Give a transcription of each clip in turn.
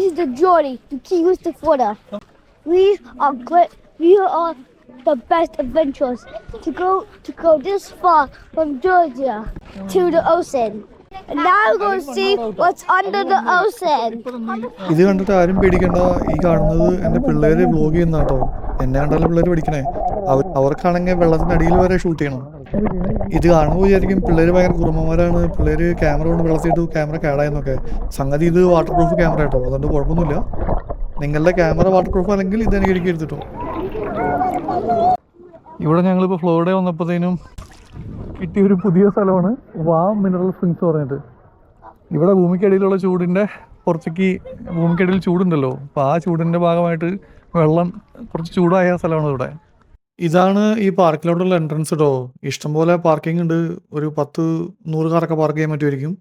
Is the journey to Key West Florida. We are great. We are the best adventurers to go to go this far from Georgia to the ocean. And now we're going to see what's under the ocean. ഇത് കണ്ടിട്ട് ആരും പേടിക്കണ്ട ഈ കാണുന്നത് എന്റെ പിള്ളേരെ vlog ചെയ്യുന്ന കേട്ടോ എന്നെ കണ്ടാലും പിള്ളേർ പഠിക്കണേ അവർക്കാണെങ്കിൽ വെള്ളത്തിനടിയിൽ വരെ ഷൂട്ട് ചെയ്യണം. ഇത് കാണുമ്പോൾ വിചാരിക്കും പിള്ളേര് ഭയങ്കര കുറുമമാരാണ് പിള്ളേര് ക്യാമറ കൊണ്ട് വെള്ളത്തിട്ട് ക്യാമറ കേടായെന്നൊക്കെ സംഗതി ഇത് വാട്ടർ പ്രൂഫ് ക്യാമറ കേട്ടോ അതുകൊണ്ട് കുഴപ്പമൊന്നുമില്ല. നിങ്ങളുടെ ക്യാമറ വാട്ടർ പ്രൂഫ് അല്ലെങ്കിൽ ഇത് എനിക്ക് എടുത്തിട്ടോ. ഇവിടെ ഞങ്ങളിപ്പോൾ ഫ്ലോറിഡ വന്നപ്പോഴത്തേനും കിട്ടിയ ഒരു പുതിയ സ്ഥലമാണ് വാ മിനറൽ സ്പ്രിങ്സ് പറഞ്ഞിട്ട്. ഇവിടെ ഭൂമിക്കടിയിലുള്ള ചൂടിന്റെ പുറത്തേക്ക് ഭൂമിക്കടിയിൽ ചൂടുണ്ടല്ലോ. അപ്പോൾ ആ ചൂടിന്റെ ഭാഗമായിട്ട് വെള്ളം കുറച്ച് ചൂടായ സ്ഥലമാണ് ഇവിടെ. ഇതാണ് ഈ പാർക്കിലോട്ടുള്ള എൻട്രൻസ് കേട്ടോ ഇഷ്ടംപോലെ പാർക്കിംഗ് ഉണ്ട്. ഒരു പത്ത് നൂറ് കാറൊക്കെ പാർക്ക് ചെയ്യാൻ പറ്റുമായിരിക്കും.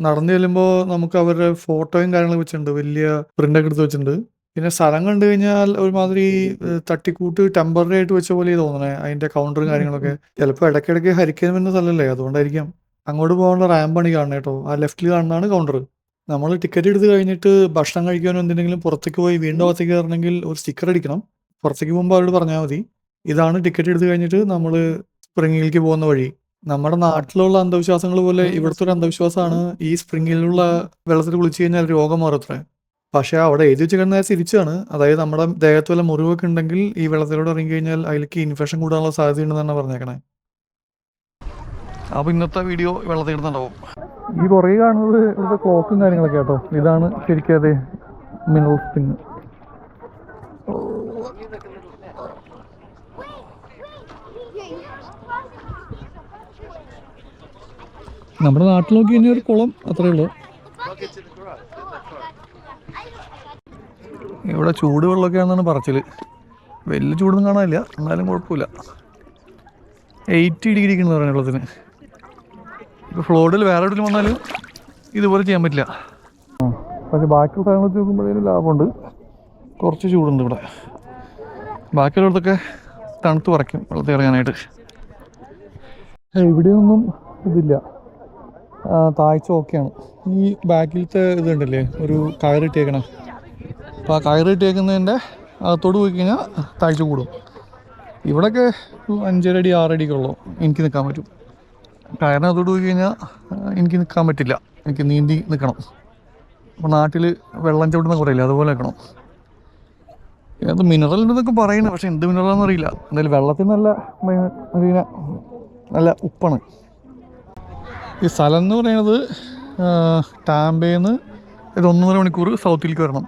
നടന്നു ചെല്ലുമ്പോൾ നമുക്ക് അവരുടെ ഫോട്ടോയും കാര്യങ്ങളൊക്കെ വെച്ചിട്ടുണ്ട്. വലിയ പ്രിന്റൊക്കെ എടുത്ത് വെച്ചിട്ടുണ്ട്. പിന്നെ സ്ഥലം കണ്ടു കഴിഞ്ഞാൽ ഒരുമാതിരി തട്ടിക്കൂട്ട് ടെമ്പററി ആയിട്ട് വെച്ച പോലെ തോന്നണേ. അതിന്റെ കൗണ്ടറും കാര്യങ്ങളൊക്കെ. ചിലപ്പോൾ ഇടയ്ക്കിടയ്ക്ക് ഹരിക്കാൻ വരുന്ന സ്ഥലമല്ലേ? അതുകൊണ്ടായിരിക്കാം. അങ്ങോട്ട് പോകാനുള്ള റാമ്പ് ആണ് കാണുന്നത് കേട്ടോ. ആ ലെഫ്റ്റിൽ കാണുന്നതാണ് കൗണ്ടർ നമ്മൾ ടിക്കറ്റ് എടുത്ത് കഴിഞ്ഞിട്ട് ഭക്ഷണം കഴിക്കാനോ എന്തെങ്കിലും പുറത്തേക്ക് പോയി വീണ്ടും അകത്തേക്ക് കയറണമെങ്കിൽ ഒരു സ്റ്റിക്കർ അടിക്കണം. പുറത്തേക്ക് പോകുമ്പോൾ അവരോട് പറഞ്ഞാൽ മതി. ഇതാണ് ടിക്കറ്റ് എടുത്ത് കഴിഞ്ഞിട്ട് നമ്മൾ സ്പ്രിങ്ങിലേക്ക് പോകുന്ന വഴി. നമ്മുടെ നാട്ടിലുള്ള അന്ധവിശ്വാസങ്ങൾ പോലെ ഇവിടുത്തെ ഒരു അന്ധവിശ്വാസമാണ് ഈ സ്പ്രിങ്ങിലുള്ള വെള്ളത്തിൽ കുളിച്ച് കഴിഞ്ഞാൽ രോഗം മാറത്രേ. പക്ഷെ അവിടെ എഴുതി വെച്ച് കഴിഞ്ഞാൽ തിരിച്ചാണ് അതായത് നമ്മുടെ ദേഹത്ത് വല്ല മുറിവൊക്കെ ഉണ്ടെങ്കിൽ ഈ വെള്ളത്തിലൂടെ ഇറങ്ങി കഴിഞ്ഞാൽ അതിലേക്ക് ഇൻഫെക്ഷൻ കൂടാനുള്ള സാധ്യതയുണ്ടെന്നാണ് പറഞ്ഞേക്കണേ. അപ്പൊ ഇന്നത്തെ വീഡിയോ വെള്ളത്തിൽ ഇടുന്നുണ്ടാവും ഈ പുറകെ കാണുന്നത് ഇവിടുത്തെ ക്ലോക്കും കാര്യങ്ങളൊക്കെ കേട്ടോ ഇതാണ് ശരിക്കും അതെ മിനറൽ സ്പ്രിങ് നമ്മുടെ നാട്ടിൽ നോക്കി കഴിഞ്ഞാൽ ഒരു കുളം അത്രേ ഉള്ളൂ. ഇവിടെ ചൂട് വെള്ളമൊക്കെയാണെന്നാണ് പറച്ചിൽ വലിയ ചൂടൊന്നും കാണാനില്ല. എന്നാലും കുഴപ്പമില്ല. എയ്റ്റി ഡിഗ്രി എന്ന് പറയുന്നത് വെള്ളത്തിന്. ഇപ്പോൾ ഫ്ലോഡിൽ വേറെ എവിടെയും വന്നാലും ഇതുപോലെ ചെയ്യാൻ പറ്റില്ല. പക്ഷേ ബാക്കിയുള്ള സ്ഥലങ്ങൾ വെച്ച് ലാഭമുണ്ട്. കുറച്ച് ചൂടുണ്ട് ഇവിടെ. ബാക്കിയുള്ളിടത്തൊക്കെ തണുത്ത് പറയ്ക്കും വെള്ളത്തിൽ ഇറങ്ങാനായിട്ട്. ഇവിടെയൊന്നും ഇതില്ല. താഴ്ച ഓക്കെയാണ്. ഈ ബാക്കിലത്തെ ഇതുണ്ടല്ലേ ഒരു കയറിട്ടേക്കണം അപ്പോൾ ആ കയറിട്ടേക്കുന്നതിന്റെ അകത്തോട് പോയി കഴിഞ്ഞാൽ താഴ്ച കൂടും. ഇവിടെയൊക്കെ അഞ്ചര അടി ആറടിയൊക്കെ ഉള്ളൂ. എനിക്ക് നിൽക്കാൻ പറ്റും. കയറിനകത്തോട് പോയി കഴിഞ്ഞാൽ എനിക്ക് നിൽക്കാൻ പറ്റില്ല. എനിക്ക് നീന്തി നിൽക്കണം. അപ്പോൾ നാട്ടിൽ വെള്ളം ചവിട്ടുന്ന കുറയില്ല അതുപോലെ നിൽക്കണം. അത് മിനറൽ ഉണ്ടെന്നൊക്കെ പറയുന്നത് പക്ഷേ എന്ത് മിനറൽ എന്നറിയില്ല എന്തായാലും വെള്ളത്തിൽ നല്ല നല്ല ഉപ്പാണ്. ഈ സ്ഥലം എന്ന് പറയുന്നത് ടാമ്പേന്ന് ഒരു ഒന്നര മണിക്കൂർ സൗത്തിലേക്ക് വരണം.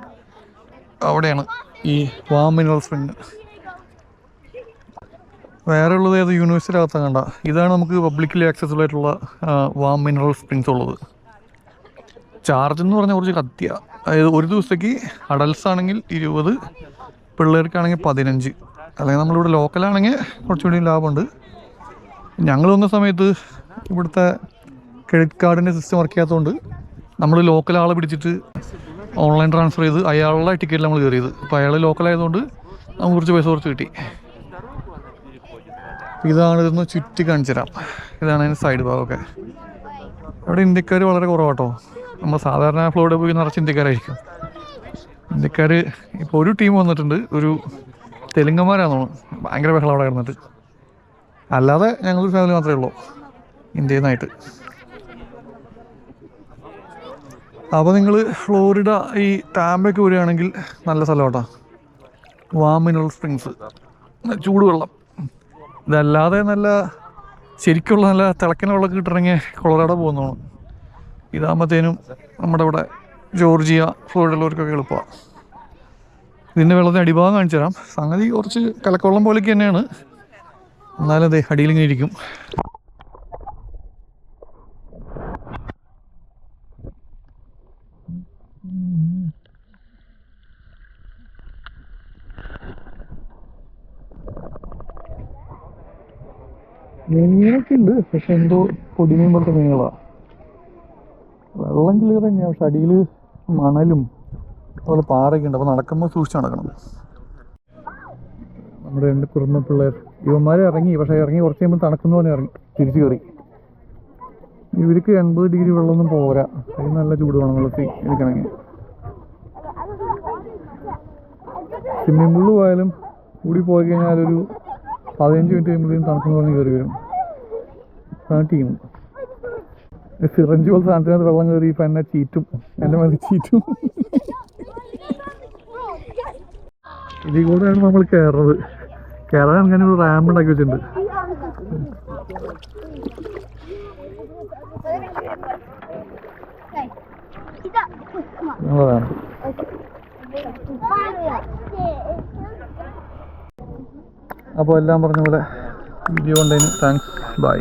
അവിടെയാണ് ഈ വാം മിനറൽ സ്പ്രിങ്. വേറെ ഉള്ളത് ഏത്? യൂണിവേഴ്സിറ്റി അകത്ത് കണ്ട. ഇതാണ് നമുക്ക് പബ്ലിക്കലി ആക്സസിബിൾ ആയിട്ടുള്ള വാം മിനറൽ സ്പ്രിങ്സ് ഉള്ളത്. ചാർജ് എന്ന് പറഞ്ഞാൽ കുറച്ച് കത്തിയ. അതായത് ഒരു ദിവസത്തേക്ക് അഡൽസ് ആണെങ്കിൽ ഇരുപത് പിള്ളേർക്കാണെങ്കിൽ പതിനഞ്ച്. അല്ലെങ്കിൽ നമ്മളിവിടെ ലോക്കലാണെങ്കിൽ കുറച്ചുകൂടി ലാഭമുണ്ട്. ഞങ്ങൾ വന്ന സമയത്ത് ഇവിടുത്തെ ക്രെഡിറ്റ് കാർഡിന്റെ സിസ്റ്റം വർക്ക് ചെയ്യാത്തതുകൊണ്ട് നമ്മൾ ലോക്കൽ ആളെ പിടിച്ചിട്ട് ഓൺലൈൻ ട്രാൻസ്ഫർ ചെയ്ത് അയാളുടെ ടിക്കറ്റിൽ നമ്മൾ കയറിയത് അപ്പോൾ അയാൾ ലോക്കൽ ആയതുകൊണ്ട് നമുക്ക് കുറച്ച് പൈസ കുറച്ച് കിട്ടി. ഇതാണ് ഇതൊന്ന് ചുറ്റി കാണിച്ചു തരാം. ഇതാണ് അതിന്റെ സൈഡ് ഭാഗമൊക്കെ. അവിടെ ഇന്ത്യക്കാർ വളരെ കുറവാട്ടോ. നമ്മൾ സാധാരണ ഫ്ലോറിഡ പോയി നിറച്ച് ഇന്ത്യക്കാരായിരിക്കും. ഇന്ത്യക്കാർ ഇപ്പോൾ ഒരു ടീം വന്നിട്ടുണ്ട്. ഒരു തെലുങ്കന്മാരാന്ന് തോന്നുന്നു. ഭയങ്കര ബഹളം അവിടെ കിടന്നിട്ട്. അല്ലാതെ ഞങ്ങളൊരു ഫാമിലി മാത്രമേ ഉള്ളൂ. ഇന്ത്യയിൽ നിന്നായിട്ട് അപ്പോൾ നിങ്ങൾ ഫ്ലോറിഡ ഈ ടാമ്പയ്ക്ക് വരികയാണെങ്കിൽ നല്ല സ്ഥലം വാം മിനറൽ സ്പ്രിങ്സ് ചൂടുവെള്ളം ഇതല്ലാതെ നല്ല ശരിക്കുള്ള നല്ല തിളക്കുന്ന വെള്ളമൊക്കെ കിട്ടണമെങ്കിൽ കൊളറാഡോ പോകുന്നതാണ്. ഇതാകുമ്പോഴത്തേനും നമ്മുടെ ഇവിടെ ജോർജിയ ഫ്ലോറിഡയിലുള്ളവർക്കൊക്കെ എളുപ്പമാണ് ഇതിന്റെ വെള്ളത്തിന് അടിഭാഗം കാണിച്ചു തരാം സംഗതി കുറച്ച് കലക്കവെള്ളം പോലെയൊക്കെ തന്നെയാണ്. എന്നാലും അതെ അടിയിലിങ്ങനെ ഇരിക്കും. മീനൊക്കെ പക്ഷെ എന്തോ പൊടിമീൻ പോലത്തെ മീനുകളാ. വെള്ളം ക്ലിയർ തന്നെയാണ് പക്ഷെ അടിയിൽ മണലും അതുപോലെ പാറയൊക്കെ ഉണ്ട്. അപ്പോൾ നടക്കുമ്പോൾ സൂക്ഷിച്ച് നടക്കണം. നമ്മുടെ രണ്ട് കുടുംബ പിള്ളേർ. ഇവന്മാർ ഇറങ്ങി പക്ഷേ ഇറങ്ങി കുറച്ച് കഴിയുമ്പോൾ തണുക്കുന്ന പോലെ ഇറങ്ങി തിരിച്ചു കയറി. ഇവർക്ക് എൺപത് ഡിഗ്രി വെള്ളമൊന്നും പോരാ. അതിന് നല്ല ചൂട് വേണം വെള്ളത്തിൽ ഇരിക്കണമെങ്കിൽ. സ്വിമ്മിംഗ് പൂളിൽ പോയാലും കൂടി പോയി കഴിഞ്ഞാൽ ഒരു പതിനഞ്ച് മിനിറ്റ് കഴിയുമ്പോഴും തണുക്കുന്ന പറഞ്ഞ് കയറി വരും. അതാണ് ടീം സിറഞ്ച് പോലെ സാധനത്തിനകത്ത് വെള്ളം കയറി ഇപ്പം എന്നെ ചീറ്റും. എന്റെ മതി ചീറ്റും. ഇതിൽ കൂടെയാണ് നമ്മൾ കയറുന്നത്. കയറാൻ അങ്ങനെ ഒരു റാമ്പ് ഉണ്ടാക്കി വെച്ചിട്ടുണ്ട്. നല്ലതാണ് അപ്പോൾ എല്ലാം പറഞ്ഞ പോലെ വീഡിയോ കണ്ടതിന് താങ്ക്സ് ബൈ